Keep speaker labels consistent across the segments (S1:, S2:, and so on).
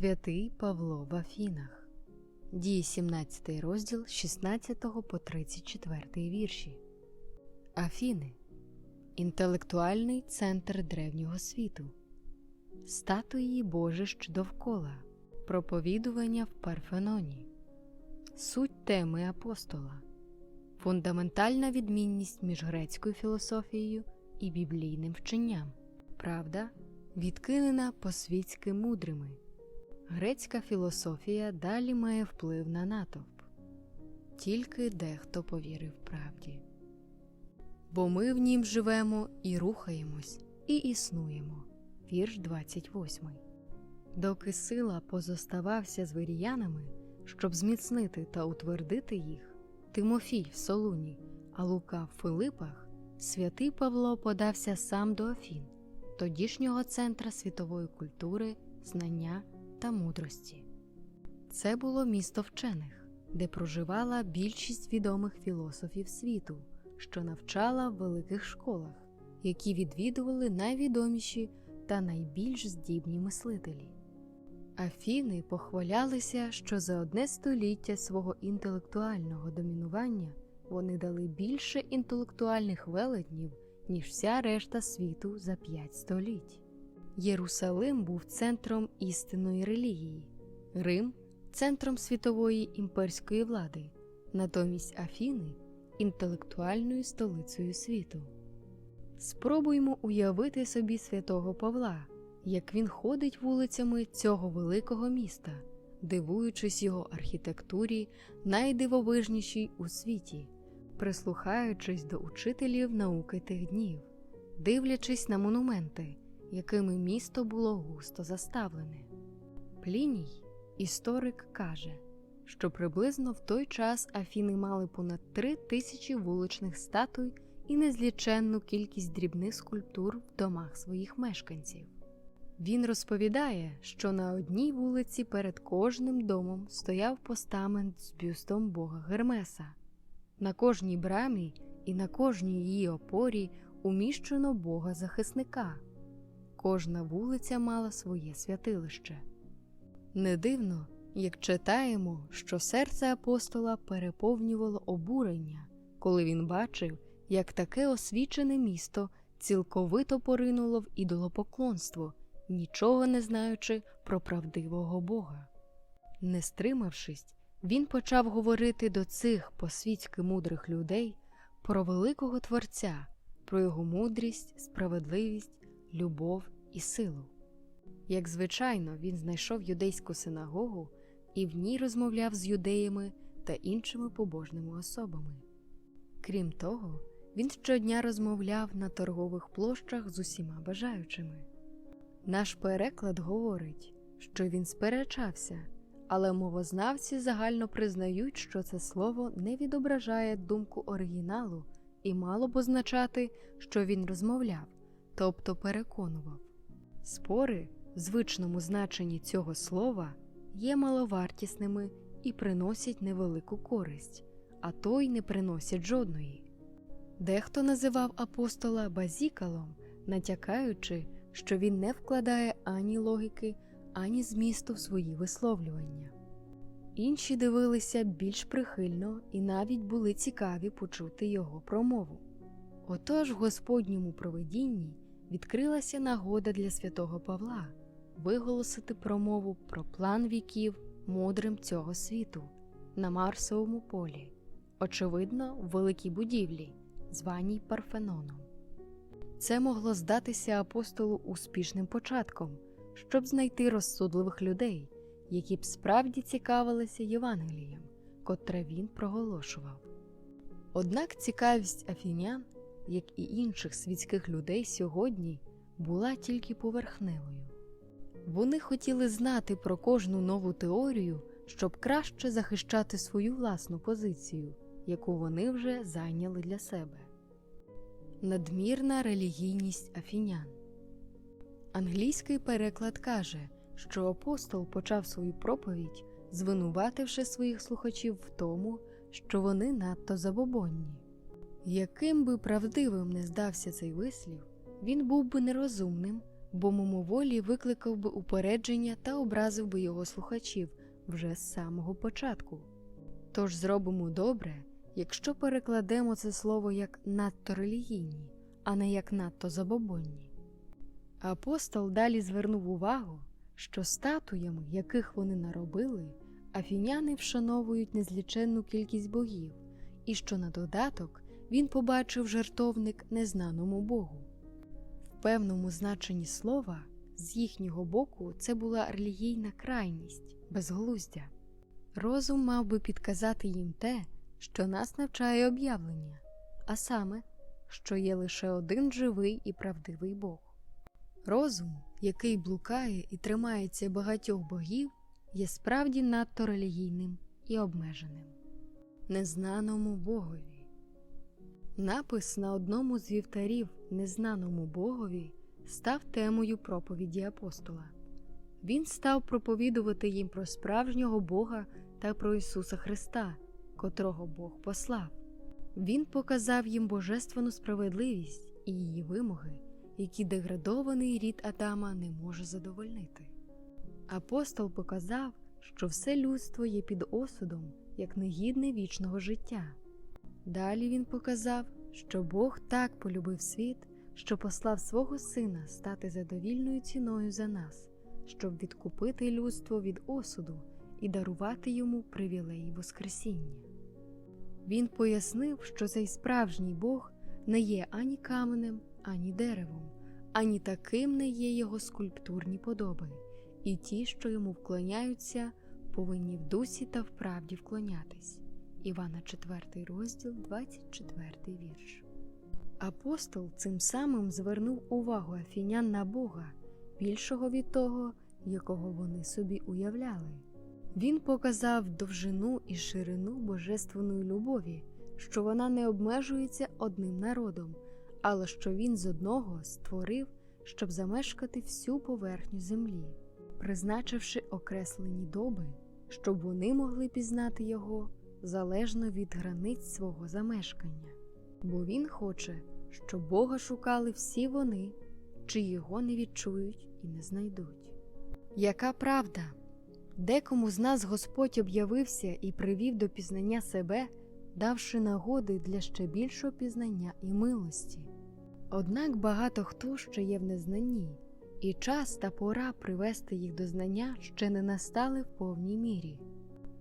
S1: Святий Павло в Афінах. Дії 17 розділ 16 по 34 вірші. Афіни інтелектуальний центр древнього світу, статуї божищ довкола, проповідування в Парфеноні, суть теми апостола, фундаментальна відмінність між грецькою філософією і біблійним вченням, правда, відкинена по-світськи мудрими. Грецька філософія далі має вплив на натовп, тільки дехто повірив правді. Бо ми в нім живемо і рухаємось, і існуємо. Вірш 28. Доки сила позоставався з виріянами, щоб зміцнити та утвердити їх, Тимофій в Солуні, а Лука в Филипах, святий Павло подався сам до Афін, тодішнього центра світової культури, знання та мудрості. Це було місто вчених, де проживала більшість відомих філософів світу, що навчала в великих школах, які відвідували найвідоміші та найбільш здібні мислителі. Афіни похвалялися, що за одне століття свого інтелектуального домінування вони дали більше інтелектуальних велетнів, ніж вся решта світу за п'ять століть. Єрусалим був центром істинної релігії, Рим центром світової імперської влади, натомість Афіни інтелектуальною столицею світу. Спробуймо уявити собі святого Павла, як він ходить вулицями цього великого міста, дивуючись його архітектурі, найдивовижнішій у світі, прислухаючись до учителів науки тих днів, дивлячись на монументи якими місто було густо заставлене. Пліній, історик, каже, що приблизно в той час Афіни мали понад три тисячі вуличних статуй і незліченну кількість дрібних скульптур в домах своїх мешканців. Він розповідає, що на одній вулиці перед кожним домом стояв постамент з бюстом бога Гермеса. На кожній брамі і на кожній її опорі уміщено бога захисника. Кожна вулиця мала своє святилище. Не дивно, як читаємо, що серце апостола переповнювало обурення, коли він бачив, як таке освічене місто цілковито поринуло в ідолопоклонство, нічого не знаючи про правдивого Бога. Не стримавшись, він почав говорити до цих по-світськи мудрих людей про великого Творця, про його мудрість, справедливість любов і силу. Як звичайно, він знайшов юдейську синагогу і в ній розмовляв з юдеями та іншими побожними особами. Крім того, він щодня розмовляв на торгових площах з усіма бажаючими. Наш переклад говорить, що він сперечався, але мовознавці загально признають, що це слово не відображає думку оригіналу і мало б означати, що він розмовляв тобто переконував. Спори в звичному значенні цього слова є маловартісними і приносять невелику користь, а то й не приносять жодної. Дехто називав апостола базікалом, натякаючи, що він не вкладає ані логіки, ані змісту в свої висловлювання. Інші дивилися більш прихильно і навіть були цікаві почути його промову. Отож в Господньому провидінні відкрилася нагода для святого Павла виголосити промову про план віків мудрим цього світу на Марсовому полі, очевидно, в великій будівлі, званій Парфеноном. Це могло здатися апостолу успішним початком, щоб знайти розсудливих людей, які б справді цікавилися Євангелієм, котре він проголошував. Однак цікавість афінян як і інших світських людей сьогодні, була тільки поверхневою. Вони хотіли знати про кожну нову теорію, щоб краще захищати свою власну позицію, яку вони вже зайняли для себе. Надмірна релігійність афінян. Англійський переклад каже, що апостол почав свою проповідь, звинувативши своїх слухачів в тому, що вони надто забобонні. Яким би правдивим не здався цей вислів, він був би нерозумним, бо мимоволі викликав би упередження та образив би його слухачів вже з самого початку. Тож зробимо добре, якщо перекладемо це слово як надто релігійні, а не як надто забобонні. Апостол далі звернув увагу, що статуями, яких вони наробили, афіняни вшановують незліченну кількість богів, і що на додаток він побачив жертовник незнаному Богу. В певному значенні слова з їхнього боку це була релігійна крайність, безглуздя. Розум мав би підказати їм те, що нас навчає об'явлення, а саме, що є лише один живий і правдивий Бог. Розум, який блукає і тримається багатьох богів, є справді надто релігійним і обмеженим. Незнаному Богові. Напис на одному з вівтарів незнаному Богові став темою проповіді апостола. Він став проповідувати їм про справжнього Бога та про Ісуса Христа, котрого Бог послав. Він показав їм божественну справедливість і її вимоги, які деградований рід Адама не може задовольнити. Апостол показав, що все людство є під осудом як негідне вічного життя. Далі він показав, що Бог так полюбив світ, що послав свого Сина стати задовільною ціною за нас, щоб відкупити людство від осуду і дарувати йому привілеї Воскресіння. Він пояснив, що цей справжній Бог не є ані каменем, ані деревом, ані таким не є його скульптурні подоби, і ті, що йому вклоняються, повинні в дусі та в правді вклонятись. Івана 4 розділ, 24 вірш. Апостол цим самим звернув увагу афінян на Бога, більшого від того, якого вони собі уявляли. Він показав довжину і ширину божественної любові, що вона не обмежується одним народом, але що він з одного створив, щоб замешкати всю поверхню землі, призначивши окреслені доби, щоб вони могли пізнати його залежно від границь свого замешкання. Бо він хоче, щоб Бога шукали всі вони, чи його не відчують і не знайдуть. Яка правда? Декому з нас Господь об'явився і привів до пізнання себе, давши нагоди для ще більшого пізнання і милості. Однак багато хто ще є в незнанні, і час та пора привести їх до знання ще не настали в повній мірі.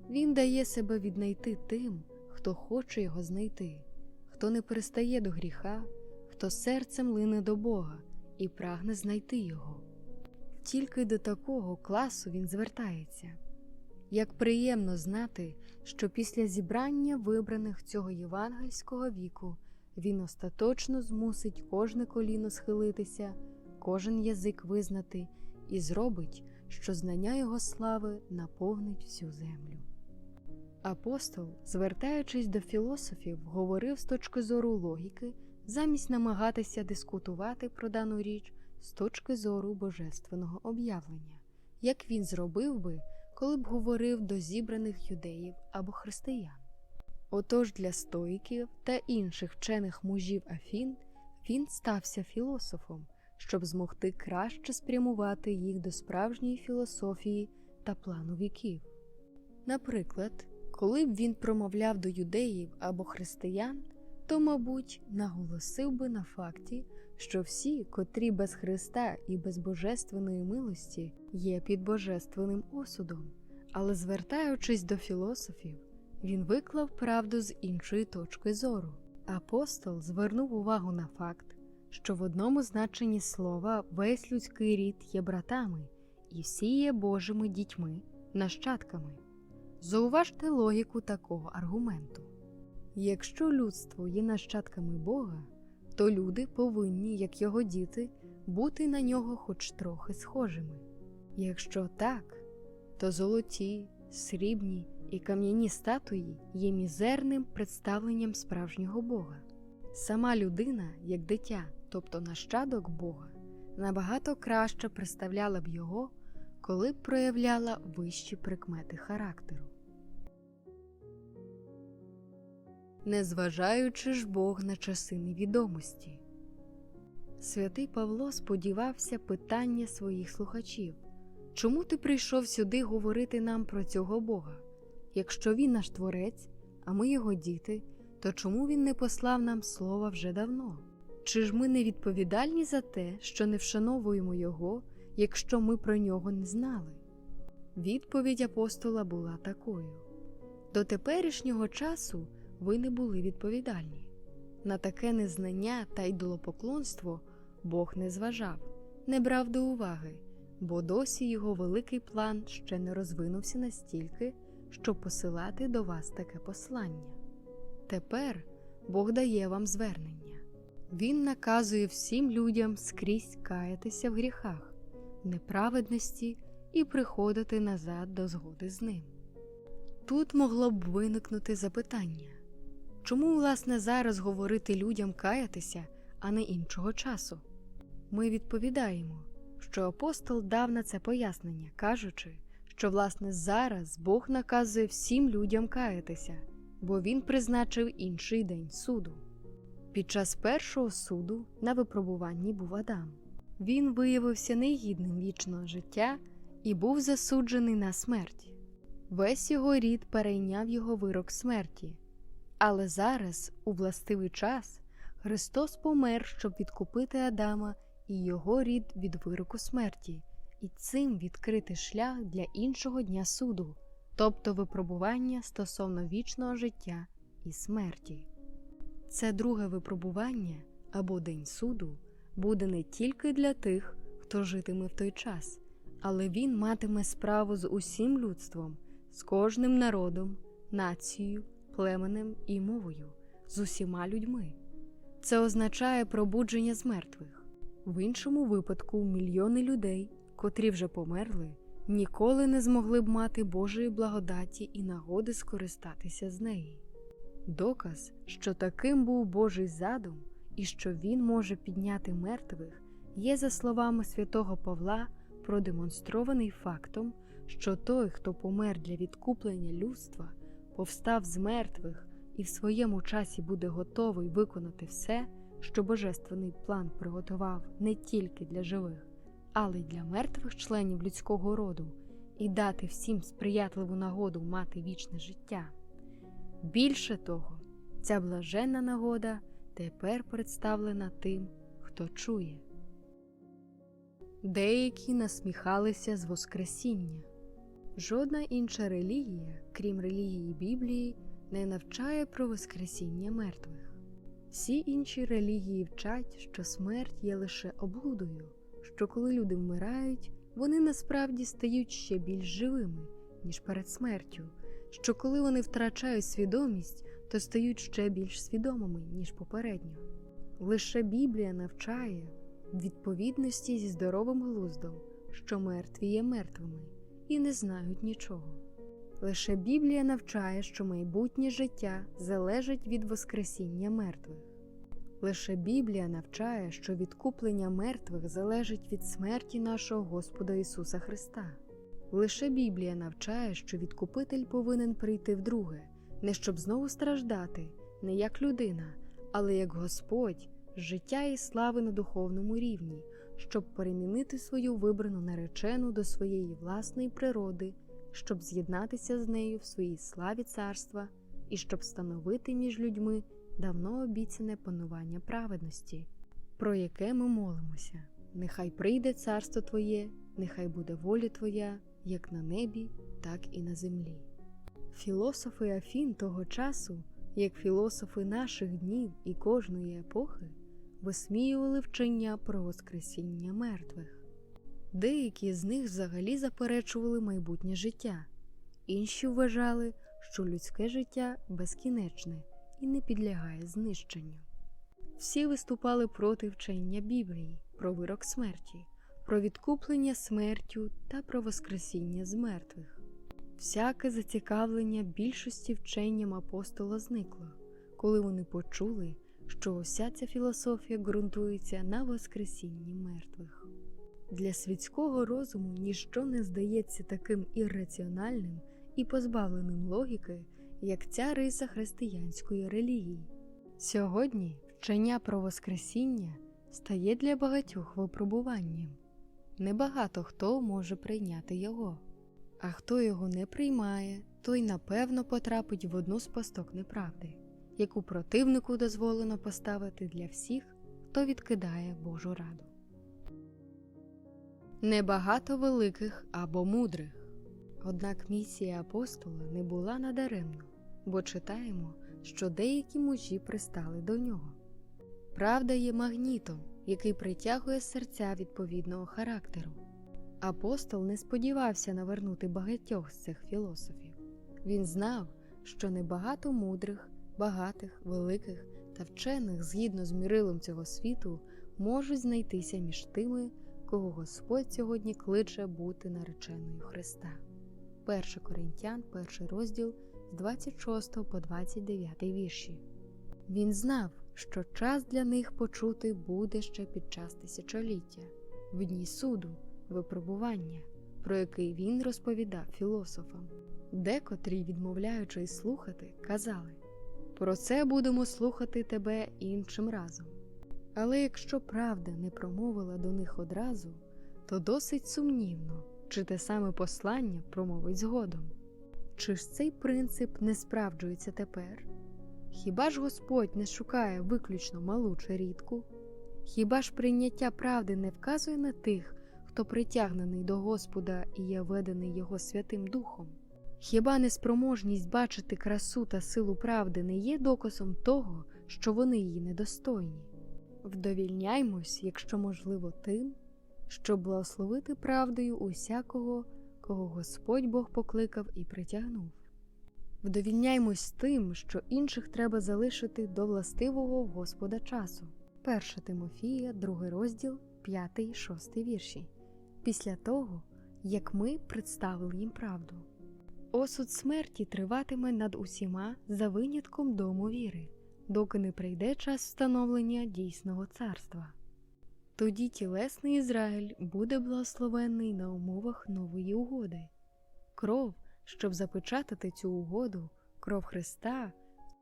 S1: Він дає себе віднайти тим, хто хоче його знайти, хто не пристає до гріха, хто серцем лине до Бога і прагне знайти його. Тільки до такого класу він звертається. Як приємно знати, що після зібрання вибраних цього євангельського віку він остаточно змусить кожне коліно схилитися, кожен язик визнати і зробить, що знання його слави наповнить всю землю. Апостол, звертаючись до філософів, говорив з точки зору логіки, замість намагатися дискутувати про дану річ з точки зору божественного об'явлення, як він зробив би, коли б говорив до зібраних юдеїв або християн. Отож для стоїків та інших вчених мужів Афін він стався філософом, щоб змогти краще спрямувати їх до справжньої філософії та плану віків. Наприклад, коли б він промовляв до юдеїв або християн, то, мабуть, наголосив би на факті, що всі, котрі без Христа і без божественної милості, є під божественним осудом, але звертаючись до філософів, він виклав правду з іншої точки зору. Апостол звернув увагу на факт, що в одному значенні слова весь людський рід є братами, і всі є Божими дітьми, нащадками. Зауважте логіку такого аргументу. Якщо людство є нащадками Бога, то люди повинні, як його діти, бути на нього хоч трохи схожими. Якщо так, то золоті, срібні і кам'яні статуї є мізерним представленням справжнього Бога. Сама людина, як дитя, тобто нащадок Бога, набагато краще представляла б його, коли б проявляла вищі прикмети характеру. Незважаючи ж Бог на часи невідомості. Святий Павло сподівався питання своїх слухачів чому ти прийшов сюди говорити нам про цього Бога? Якщо він наш творець, а ми його діти, то чому він не послав нам слова вже давно? Чи ж ми не відповідальні за те, що не вшановуємо Його, якщо ми про нього не знали? Відповідь апостола була такою: до теперішнього часу ви не були відповідальні. На таке незнання та ідолопоклонство Бог не зважав, не брав до уваги, бо досі його великий план ще не розвинувся настільки, щоб посилати до вас таке послання. Тепер Бог дає вам звернення. Він наказує всім людям скрізь каятися в гріхах, неправедності і приходити назад до згоди з ним. Тут могло б виникнути запитання чому, власне, зараз говорити людям каятися, а не іншого часу? Ми відповідаємо, що апостол дав на це пояснення, кажучи, що, власне, зараз Бог наказує всім людям каятися, бо Він призначив інший день суду. Під час першого суду на випробуванні був Адам. Він виявився негідним вічного життя і був засуджений на смерть. Весь його рід перейняв його вирок смерті. Але зараз, у властивий час, Христос помер, щоб відкупити Адама і його рід від вироку смерті, і цим відкрити шлях для іншого дня суду, тобто випробування стосовно вічного життя і смерті. Це друге випробування або День суду буде не тільки для тих, хто житиме в той час, але він матиме справу з усім людством, з кожним народом, нацією, племенем і мовою, з усіма людьми. Це означає пробудження з мертвих. В іншому випадку мільйони людей, котрі вже померли, ніколи не змогли б мати Божої благодаті і нагоди скористатися з неї. Доказ, що таким був Божий задум і що Він може підняти мертвих, є, за словами святого Павла, продемонстрований фактом, що той, хто помер для відкуплення людства, повстав з мертвих і в своєму часі буде готовий виконати все, що Божественний план приготував не тільки для живих, але й для мертвих членів людського роду, і дати всім сприятливу нагоду мати вічне життя. Більше того, ця блаженна нагода тепер представлена тим, хто чує. Деякі насміхалися з Воскресіння. Жодна інша релігія, крім релігії Біблії, не навчає про Воскресіння мертвих. Всі інші релігії вчать, що смерть є лише облудою, що коли люди вмирають, вони насправді стають ще більш живими, ніж перед смертю, що коли вони втрачають свідомість, то стають ще більш свідомими, ніж попередньо. Лише Біблія навчає відповідності зі здоровим глуздом, що мертві є мертвими і не знають нічого. Лише Біблія навчає, що майбутнє життя залежить від Воскресіння мертвих. Лише Біблія навчає, що відкуплення мертвих залежить від смерті нашого Господа Ісуса Христа. Лише Біблія навчає, що відкупитель повинен прийти вдруге, не щоб знову страждати, не як людина, але як Господь, життя і слави на духовному рівні, щоб перемінити свою вибрану наречену до своєї власної природи, щоб з'єднатися з нею в своїй славі царства і щоб становити між людьми давно обіцяне панування праведності, про яке ми молимося. Нехай прийде царство Твоє, нехай буде воля Твоя, як на небі, так і на землі. Філософи Афін того часу, як філософи наших днів і кожної епохи, висміювали вчення про Воскресіння мертвих. Деякі з них взагалі заперечували майбутнє життя, інші вважали, що людське життя безкінечне і не підлягає знищенню. Всі виступали проти вчення Біблії про вирок смерті, про відкуплення смертю та про Воскресіння з мертвих. Всяке зацікавлення більшості вченням апостола зникло, коли вони почули, що уся ця філософія ґрунтується на Воскресінні мертвих. Для світського розуму ніщо не здається таким ірраціональним і позбавленим логіки, як ця риса християнської релігії. Сьогодні вчення про Воскресіння стає для багатьох випробуванням. Небагато хто може прийняти його, а хто його не приймає, той напевно потрапить в одну з пасток неправди, яку противнику дозволено поставити для всіх, хто відкидає Божу раду. Небагато великих або мудрих. Однак місія апостола не була надаремна, бо читаємо, що деякі мужі пристали до нього. Правда є магнітом, який притягує серця відповідного характеру. Апостол не сподівався навернути багатьох з цих філософів. Він знав, що небагато мудрих, багатих, великих та вчених згідно з мірилом цього світу можуть знайтися між тими, кого Господь сьогодні кличе бути нареченою Христа. 1 Коринтян, 1 розділ з 26 по 29 вірші. Він знав, що час для них почути буде ще під час тисячоліття, в дні суду, випробування, про який він розповідав філософам. Декотрі, відмовляючи слухати, казали про це будемо слухати тебе іншим разом. Але якщо правда не промовила до них одразу, то досить сумнівно, чи те саме послання промовить згодом. Чи ж цей принцип не справджується тепер? Хіба ж Господь не шукає виключно малу чи рідку? Хіба ж прийняття правди не вказує на тих, хто притягнений до Господа і є ведений Його Святим Духом? Хіба неспроможність бачити красу та силу правди не є доказом того, що вони її недостойні? Вдовільняймось, якщо можливо, тим, щоб благословити правдою усякого, кого Господь Бог покликав і притягнув. Вдовільняймось тим, що інших треба залишити до властивого Господа часу. 1 Тимофія, 2 розділ, 5, 6 вірші. Після того, як ми представили їм правду. Осуд смерті триватиме над усіма за винятком дому віри, доки не прийде час встановлення дійсного царства. Тоді тілесний Ізраїль буде благословенний на умовах нової угоди. Кров, щоб запечатати цю угоду, кров Христа,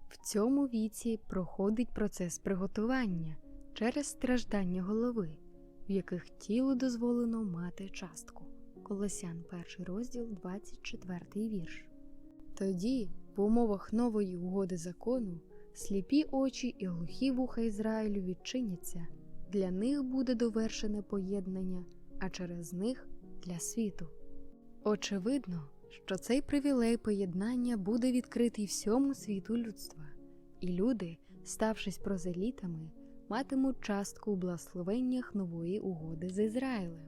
S1: в цьому віці проходить процес приготування через страждання голови, в яких тілу дозволено мати частку. Колосян, 1 розділ, 24 вірш. Тоді, в умовах нової угоди закону, сліпі очі і глухі вуха Ізраїлю відчиняться, для них буде довершене поєднання, а через них для світу. Очевидно, що цей привілей поєднання буде відкритий всьому світу людства, і люди, ставшись прозелітами, матимуть частку у благословеннях нової угоди з Ізраїлем.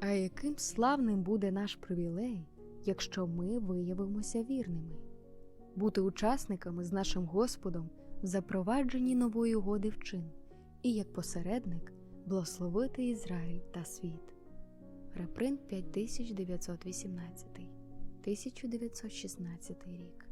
S1: А яким славним буде наш привілей, якщо ми виявимося вірними, бути учасниками з нашим Господом в запровадженні нової угоди в чин, і як посередник благословити Ізраїль та світ. Репринт 5918 1916 рік